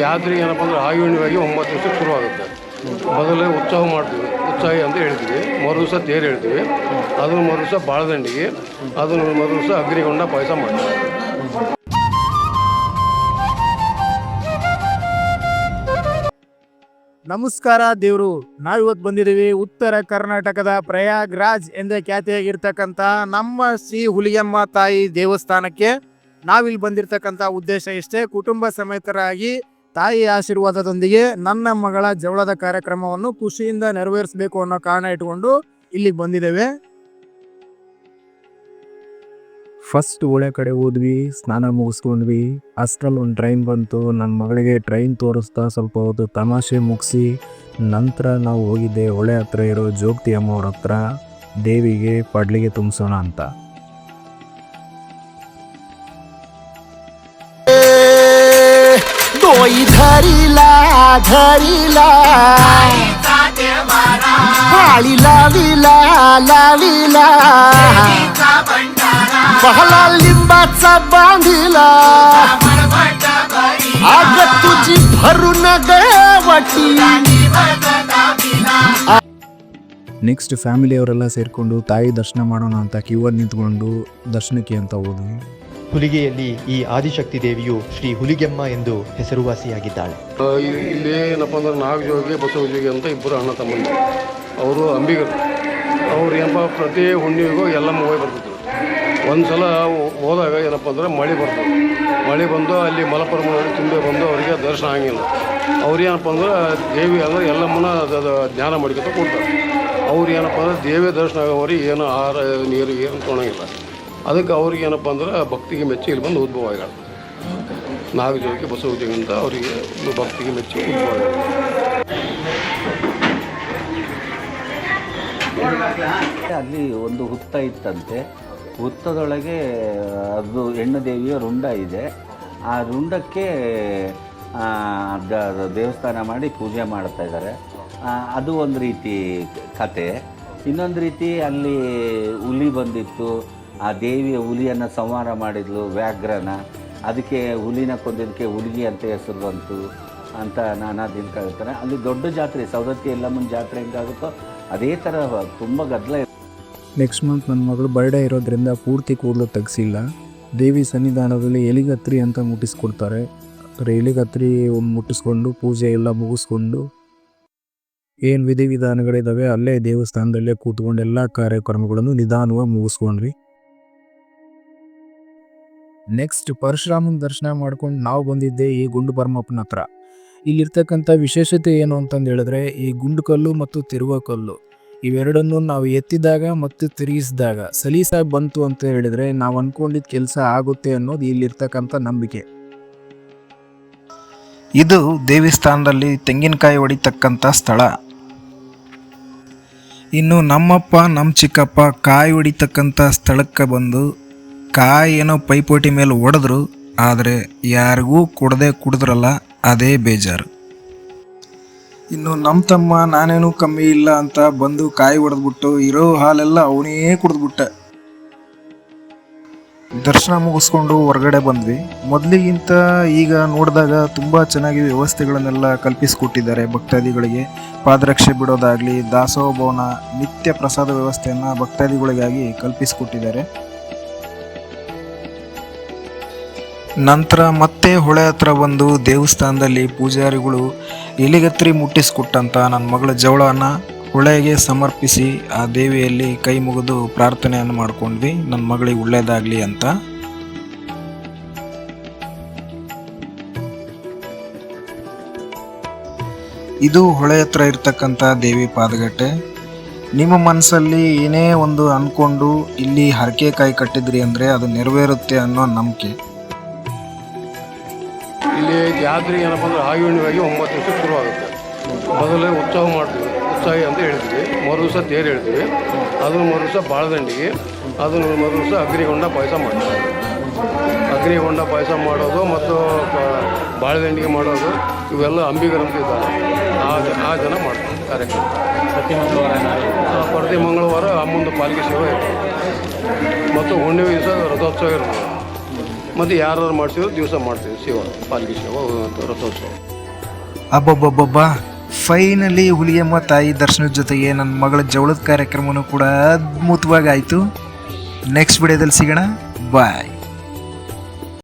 ಜಾತ್ರೆ ಏನಪ್ಪ ಅಂದ್ರೆ ಆಯುಣ್ಯವಾಗಿ ಒಂಬತ್ತು ದಿವಸಕ್ಕೆ ಶುರುವಾಗುತ್ತೆ. ಮೊದಲೇ ಉತ್ಸವ ಮಾಡ್ತೀವಿ. ಉತ್ಸವ ಅಂತ ಹೇಳ್ತೀವಿ. ಮರು ದಿವಸ ತೇರು ಹೇಳ್ತೀವಿ. ಅದನ್ನು ಮರು ದಿವಸ ಬಾಳದಂಡಿಗೆ, ಅದನ್ನು ಮರು ದಿವಸ ಅಗ್ನಿಗೊಂಡ ಪಾಯಸ ಮಾಡ್ತೀವಿ. ನಮಸ್ಕಾರ ದೇವರು. ನಾವಿವತ್ತು ಬಂದಿದ್ದೀವಿ ಉತ್ತರ ಕರ್ನಾಟಕದ ಪ್ರಯಾಗ್ರಾಜ್ ಎಂದೇ ಖ್ಯಾತಿಯಾಗಿರ್ತಕ್ಕಂಥ ನಮ್ಮ ಶ್ರೀ ಹುಲಿಯಮ್ಮ ತಾಯಿ ದೇವಸ್ಥಾನಕ್ಕೆ. ನಾವಿಲ್ಲಿ ಬಂದಿರತಕ್ಕಂಥ ಉದ್ದೇಶ ಇಷ್ಟೇ ಕುಟುಂಬ ಸಮೇತರಾಗಿ ತಾಯಿ ಆಶೀರ್ವಾದದೊಂದಿಗೆ ನನ್ನ ಮಗಳ ಜವಳದ ಕಾರ್ಯಕ್ರಮವನ್ನು ಖುಷಿಯಿಂದ ನೆರವೇರಿಸಬೇಕು ಅನ್ನೋ ಕಾರಣ ಇಟ್ಕೊಂಡು ಇಲ್ಲಿಗೆ ಬಂದಿದ್ದೇವೆ. ಫಸ್ಟ್ ಒಳ್ಳೆ ಕಡೆ ಹೋದ್ವಿ, ಸ್ನಾನ ಮುಗಿಸ್ಕೊಂಡ್ವಿ ಅಷ್ಟರಲ್ಲಿ ಒಂದು ಟ್ರೈನ್ ಬಂತು ನನ್ನ ಮಗಳಿಗೆ ಟ್ರೈನ್ ತೋರಿಸ್ತಾ ಸ್ವಲ್ಪ ಹೊತ್ತು ತಮಾಷೆ ಮುಗಿಸಿ, ನಂತರ ನಾವು ಹೋಗಿದ್ದೆ ಹೊಳೆ ಹತ್ರ ಇರೋ ಜೋಗ್ತಿ ಅಮ್ಮವ್ರ ಹತ್ರ, ದೇವಿಗೆ, ಪಡ್ಲಿಗೆ ತುಂಬಿಸೋಣ ಅಂತ. डोई धरीला धरीला पाळी लावीला लावीला बहला लिंबाचा बांधिला आग तुझी भरून गवटी ನೆಕ್ಸ್ಟ್ ಫ್ಯಾಮಿಲಿಯವರೆಲ್ಲ ಸೇರಿಕೊಂಡು ತಾಯಿ ದರ್ಶನ ಮಾಡೋಣ ಅಂತ ಕ್ಯೂವಲ್ಲಿ ನಿಂತ್ಕೊಂಡು ದರ್ಶನಕ್ಕೆ ಅಂತ ಹೋದ್ವಿ ಹುಲಿಗೆಯಲ್ಲಿ ಈ ಆದಿಶಕ್ತಿ ದೇವಿಯು ಶ್ರೀ ಹುಲಿಗೆಮ್ಮ ಎಂದು ಹೆಸರುವಾಸಿಯಾಗಿದ್ದಾಳೆ. ಇಲ್ಲಿ ಏನಪ್ಪ ಅಂದ್ರೆ ನಾಗಜೋಗಿ ಬಸವಜೋಗಿ ಅಂತ ಇಬ್ಬರು ಅಣ್ಣ ತಮ್ಮಂದಿ ಅವರು ಅಂಬಿಗರು. ಅವ್ರು ಏನಪ್ಪ ಪ್ರತಿ ಹುಣ್ಣಿಗೂ ಎಲ್ಲ ಹೋಗಿ ಬರ್ತಿದ್ರು. ಒಂದು ಸಲ ಹೋದಾಗ ಏನಪ್ಪ ಅಂದ್ರೆ ಮಳೆ ಬರ್ತದೆ ಮಳೆ ಬಂದು ಅಲ್ಲಿ ಮಲಪ್ರಭು ತುಂಬೆ ಬಂದು ಅವರಿಗೆ ದರ್ಶನ ಆಗಿಲ್ಲ. ಅವ್ರು ಏನಪ್ಪ ಅಂದ್ರೆ ದೇವಿ ಅಂದ್ರೆ ಎಲ್ಲಮ್ಮನ ಅದು ಜ್ಞಾನ ಮಾಡ್ಕೊತ ಕೊಡ್ತಾರೆ. ಅವ್ರು ಏನಪ್ಪ ಅಂದ್ರೆ ದೇವಿ ದರ್ಶನ ಆಗೋರಿಗೆ ಏನು ಆಹಾರ, ನೀರು ಏನು ತೊಗೊಳಂಗಿಲ್ಲ. ಅದಕ್ಕೆ ಅವ್ರಿಗೆ ಏನಪ್ಪ ಅಂದ್ರೆ ಭಕ್ತಿಗೆ ಮೆಚ್ಚಿ ಇಲ್ಲಿ ಬಂದು ಉದ್ಭವ ಆಗ್ಯಾಳ ಬಸವಜೋಗಿ ಅಂತ ಅವರಿಗೆ ಭಕ್ತಿಗೆ ಮೆಚ್ಚಿ ಉದ್ಭವ ಅಲ್ಲಿ ಒಂದು ಹುತ್ತ ಇತ್ತಂತೆ. ಹುತ್ತದೊಳಗೆ ಅದು ಹೆಣ್ಣು ದೇವಿಯ ರುಂಡ ಇದೆ. ಆ ರುಂಡಕ್ಕೆ ದೇವಸ್ಥಾನ ಮಾಡಿ ಪೂಜೆ ಮಾಡ್ತಾ ಇದ್ದಾರೆ. ಅದು ಒಂದು ರೀತಿ ಕತೆ. ಇನ್ನೊಂದು ರೀತಿ ಅಲ್ಲಿ ಹುಲಿ ಬಂದಿತ್ತು. ಆ ದೇವಿಯ ಹುಲಿಯನ್ನು ಸಂಹಾರ ಮಾಡಿದ್ಲು ವ್ಯಾಘ್ರನ. ಅದಕ್ಕೆ ಹುಲಿನ ಕೊಂದಿದ್ದಕ್ಕೆ ಹುಲಿಗಿ ಅಂತ ಹೆಸರು ಬಂತು ಅಂತ ನಾನಾ ದಿನ ಹೇಳ್ತಾರೆ. ಅಲ್ಲಿ ದೊಡ್ಡ ಜಾತ್ರೆ, ಸವದತ್ತಿ ಎಲ್ಲಮ್ಮನ ಜಾತ್ರೆ ಹೆಂಗಾಗುತ್ತೋ ಅದೇ ಥರ ತುಂಬ ಗದ್ದಲ ನೆಕ್ಸ್ಟ್ ಮಂತ್ ನನ್ನ ಮಗಳು ಬರ್ಡೇ ಇರೋದ್ರಿಂದ ಪೂರ್ತಿ ಕೂಡಲು ತೆಗೆಸಿಲ್ಲ. ದೇವಿ ಸನ್ನಿಧಾನದಲ್ಲಿ ಎಲಿಗತ್ರಿ ಅಂತ ಮುಟ್ಟಿಸ್ಕೊಡ್ತಾರೆ. ಎಲಿಗತ್ರಿ ಒಂದು ಮುಟ್ಟಿಸ್ಕೊಂಡು ಪೂಜೆ ಎಲ್ಲ ಮುಗಿಸ್ಕೊಂಡು ಏನು ವಿಧಿವಿಧಾನಗಳಿದ್ದಾವೆ ಅಲ್ಲೇ ದೇವಸ್ಥಾನದಲ್ಲೇ ಕೂತ್ಕೊಂಡು ಎಲ್ಲ ಕಾರ್ಯಕ್ರಮಗಳನ್ನು ನಿಧಾನವಾಗಿ ಮುಗಿಸ್ಕೊಂಡ್ವಿ. ನೆಕ್ಸ್ಟ್ ಪರಶುರಾಮನ ದರ್ಶನ ಮಾಡ್ಕೊಂಡು ನಾವು ಬಂದಿದ್ದೆ ಈ ಗುಂಡು ಪರಮಪ್ಪನ ಹತ್ರ. ಇಲ್ಲಿರ್ತಕ್ಕಂಥ ವಿಶೇಷತೆ ಏನು ಅಂತಂದು ಹೇಳಿದ್ರೆ, ಈ ಗುಂಡು ಕಲ್ಲು ಮತ್ತು ತಿರುವ ಕಲ್ಲು, ಇವೆರಡನ್ನು ನಾವು ಎತ್ತಿದಾಗ ಮತ್ತು ತಿರುಗಿಸಿದಾಗ ಸಲೀಸಾಗಿ ಬಂತು ಅಂತ ಹೇಳಿದ್ರೆ ನಾವು ಅನ್ಕೊಂಡಿದ್ದ ಕೆಲಸ ಆಗುತ್ತೆ ಅನ್ನೋದು ಇಲ್ಲಿರ್ತಕ್ಕಂಥ ನಂಬಿಕೆ. ಇದು ದೇವಸ್ಥಾನದಲ್ಲಿ ತೆಂಗಿನಕಾಯಿ ಹೊಡಿತಕ್ಕಂಥ ಸ್ಥಳ. ಇನ್ನು ನಮ್ಮಪ್ಪ ನಮ್ಮ ಚಿಕ್ಕಪ್ಪ ಕಾಯಿ ಹೊಡಿತಕ್ಕಂಥ ಸ್ಥಳಕ್ಕೆ ಬಂದು ಕಾಯಿ ಏನೋ ಪೈಪೋಟಿ ಮೇಲೆ ಒಡೆದ್ರು, ಆದರೆ ಯಾರಿಗೂ ಕೊಡದೆ ಕುಡಿದ್ರಲ್ಲ, ಅದೇ ಬೇಜಾರು. ಇನ್ನು ನಮ್ಮ ತಮ್ಮ ನಾನೇನು ಕಮ್ಮಿ ಇಲ್ಲ ಅಂತ ಬಂದು ಕಾಯಿ ಹೊಡೆದ್ಬಿಟ್ಟು ಇರೋ ಹಾಲೆಲ್ಲ ಅವನೇ ಕುಡಿದ್ಬಿಟ್ಟ. ದರ್ಶನ ಮುಗಿಸ್ಕೊಂಡು ಹೊರಗಡೆ ಬಂದ್ವಿ. ಮೊದಲಿಗಿಂತ ಈಗ ನೋಡಿದಾಗ ತುಂಬ ಚೆನ್ನಾಗಿ ವ್ಯವಸ್ಥೆಗಳನ್ನೆಲ್ಲ ಕಲ್ಪಿಸಿಕೊಟ್ಟಿದ್ದಾರೆ ಭಕ್ತಾದಿಗಳಿಗೆ. ಪಾದರಕ್ಷೆ ಬಿಡೋದಾಗಲಿ ದಾಸೋಹ ಭವನ ನಿತ್ಯ ಪ್ರಸಾದ ವ್ಯವಸ್ಥೆಯನ್ನು ಭಕ್ತಾದಿಗಳಿಗಾಗಿ ಕಲ್ಪಿಸಿಕೊಟ್ಟಿದ್ದಾರೆ. ನಂತರ ಮತ್ತೆ ಹೊಳೆ ಹತ್ರ ಬಂದು ದೇವಸ್ಥಾನದಲ್ಲಿ ಪೂಜಾರಿಗಳು ಎಲಿಗತ್ರಿ ಮುಟ್ಟಿಸ್ಕೊಟ್ಟಂತ ನನ್ನ ಮಗಳ ಜವಳನ ಹೊಳೆಗೆ ಸಮರ್ಪಿಸಿ ಆ ದೇವಿಯಲ್ಲಿ ಕೈ ಮುಗಿದು ಪ್ರಾರ್ಥನೆಯನ್ನು ಮಾಡ್ಕೊಂಡ್ವಿ. ನನ್ನ ಮಗಳಿಗೆ ಒಳ್ಳೆಯದಾಗಲಿ ಅಂತ. ಇದು ಹೊಳೆ ಹತ್ರ ಇರ್ತಕ್ಕಂಥ ದೇವಿ ಪಾದಗಟ್ಟೆ. ನಿಮ್ಮ ಮನಸ್ಸಲ್ಲಿ ಏನೇ ಒಂದು ಅಂದ್ಕೊಂಡು ಇಲ್ಲಿ ಹರಕೆ ಕಾಯಿ ಕಟ್ಟಿದ್ರಿ ಅಂದರೆ ಅದು ನೆರವೇರುತ್ತೆ ಅನ್ನೋ ನಂಬಿಕೆ. ಜಾತ್ರೆ ಏನಪ್ಪ ಅಂದ್ರೆ ಹುಣ್ಣಿಮೆಗೆ ಒಂಬತ್ತು ದಿವಸ ಶುರುವಾಗುತ್ತೆ. ಮೊದಲೇ ಉತ್ಸವ ಮಾಡ್ತೀವಿ. ಉತ್ಸಾಹಿ ಅಂತ ಹೇಳ್ತೀವಿ. ಮರು ದಿವಸ ತೇರು ಹೇಳ್ತೀವಿ. ಅದನ್ನು ಮರು ದಿವಸ ಬಾಳದಂಡಿಗೆ ಅದನ್ನು ಮರು ದಿವಸ ಅಗ್ನಿಗೊಂಡ ಪಾಯಸ ಮಾಡ್ತೀವಿ. ಅಗ್ನಿಗೊಂಡ ಪಾಯಸ ಮಾಡೋದು ಮತ್ತು ಬಾಳೆದಂಡಿಗೆ ಮಾಡೋದು ಇವೆಲ್ಲ ಅಂಬಿಗರಂತ ಇದ್ದಾರೆ ಆ ಆ ಜನ ಮಾಡ್ತಾರೆ ಕಾರ್ಯಕ್ರಮ. ಪ್ರತಿ ಮಂಗಳವಾರ ಪ್ರತಿ ಮಂಗಳವಾರ ಅಮ್ಮಂದು ಪಾಲಿಕೆ ಸೇವೆ ಇರ್ತದೆ ಮತ್ತು ಹುಣ್ಣಿಮೆ ದಿವಸ ರಥೋತ್ಸವ ಇರ್ತದೆ. ಮತ್ತು ಯಾರು ಮಾಡ್ತೀವಿ ದಿವಸ ಮಾಡ್ತೀವಿ ಶಿವ ಶಿವ ರಥೋತ್ಸವ ಫೈನಲಿ ಹುಲಿಯಮ್ಮ ತಾಯಿ ದರ್ಶನದ ಜೊತೆಗೆ ನನ್ನ ಮಗಳ ಜವಳದ ಕಾರ್ಯಕ್ರಮನೂ ಕೂಡ ಅದ್ಭುತವಾಗಿ ಆಯಿತು. ನೆಕ್ಸ್ಟ್ ವಿಡಿಯೋದಲ್ಲಿ ಸಿಗೋಣ. ಬಾಯ್